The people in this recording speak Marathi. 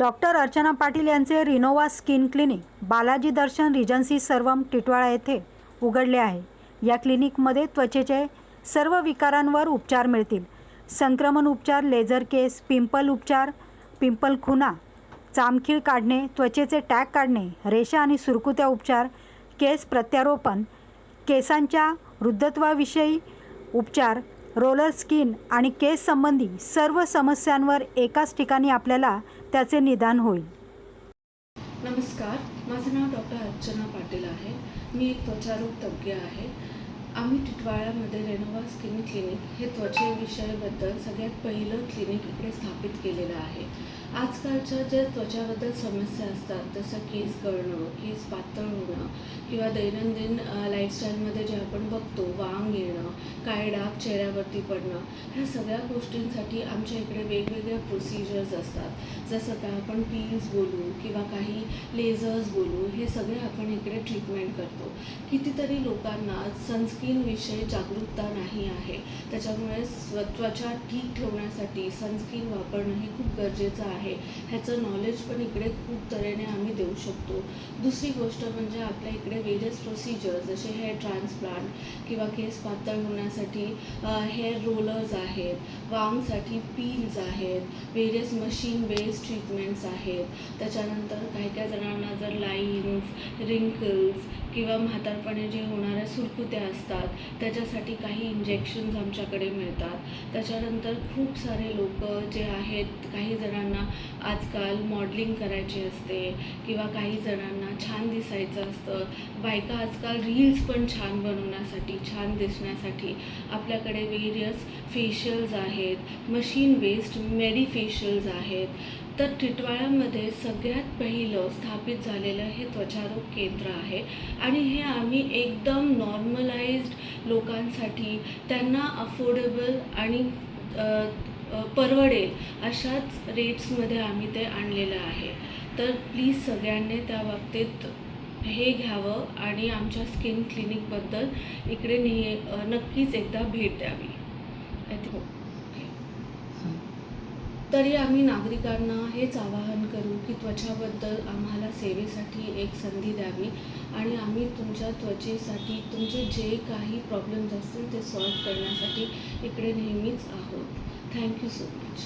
डॉक्टर अर्चना पाटील यांचे Renova skin clinic Balaji Darshan regency Sarvam Titwala येथे उघडले आहे. या क्लिनिकमध्ये त्वचेचे सर्व विकारांवर उपचार मिळतील. संक्रमण उपचार लेझर केस पिंपल उपचार पिंपल खुना चामखीळ काढणे त्वचेचे टॅग काढणे रेषा आणि सुरकुत्या उपचार केस प्रत्यारोपण केसांच्या वृद्धत्वाविषयी उपचार रोलर स्किन आणि केस संबंधी सर्व समस्यांवर एकाच ठिकाणी आपल्याला त्याचे निदान होईल. नमस्कार माझं नाव डॉक्टर अर्चना पाटील आहे. मी एक त्वचारोग तज्ज्ञ आहे. आम्ही टिटवाळ्यामध्ये रेनोवा स्किन क्लिनिक हे त्वचेविषयाबद्दल सगळ्यात पहिलं क्लिनिक इकडे स्थापित केलेलं आहे. आजकालच्या ज्या त्वचाबद्दल समस्या असतात जसं केस गळणं केस पातळ होणं किंवा दैनंदिन लाईफस्टाईलमध्ये जे आपण बघतो वांग येणं काय डाग चेहऱ्यावरती पडणं ह्या सगळ्या गोष्टींसाठी आमच्या इकडे वेगवेगळ्या प्रोसिजर्स असतात. जसं का आपण पील्स बोलू किंवा काही लेझर्स बोलू हे सगळे आपण इकडे ट्रीटमेंट करतो. कितीतरी लोकांना सनस्क्रीनविषयी जागरूकता नाही आहे. त्याच्यामुळे स्व त्वचा ठीक ठेवण्यासाठी सनस्क्रीन वापरणं हे खूप गरजेचं आहे. ह्याचं नॉलेज पण इकडे खूप तऱ्हेने आम्ही देऊ शकतो. दुसरी गोष्ट म्हणजे आपल्या इकडे वेरियस प्रोसिजर्स जसे हेअर ट्रान्सप्लांट किंवा केस पातळ होण्यासाठी हेअर रोलर्स आहेत. वामसाठी पील्स आहेत वेरियस मशीन बेस्ड ट्रीटमेंट्स आहेत. त्याच्यानंतर काही काही जणांना जर लाईन्स रिंकल्स किंवा म्हातारपणे जे होणाऱ्या सुरकुत्या असतात त्याच्यासाठी काही इंजेक्शन्स आमच्याकडे मिळतात. त्याच्यानंतर खूप सारे लोक जे आहेत काही जणांना आजकाल मॉडलिंग करायची असते किंवा काही जणांना छान दिसायचं असतं. बायका आजकाल रील्स पण छान बनवण्यासाठी छान दिसण्यासाठी आपल्याकडे वेरियस फेशियल्स आहेत. मशीन बेस्ड मेडिफेशल्स आहेत. तर टिटवाळ्यामध्ये सगळ्यात पहिलं स्थापित झालेलं हे त्वचारोग केंद्र आहे. आणि हे आम्ही एकदम नॉर्मलाइज्ड लोकांसाठी त्यांना अफोर्डेबल आणि परवडेल अशाच रेट्समध्ये आम्ही ते आणलेलं आहे. तर प्लीज सगळ्यांनी त्या बाबतीत हे घ्यावं आणि आमच्या स्किन क्लिनिकबद्दल इकडे नेह नक्कीच एकदा भेट द्यावी. आय थिंक तरी आम्ही नागरिकांना हेच आवाहन करू की त्वचाबद्दल आम्हाला सेवेसाठी एक संधी द्यावी आणि आम्ही तुमच्या त्वचेसाठी तुमचे जे काही प्रॉब्लेम्स असतील ते सॉल्व करण्यासाठी इकडे नेहमीच आहोत. Thank you so much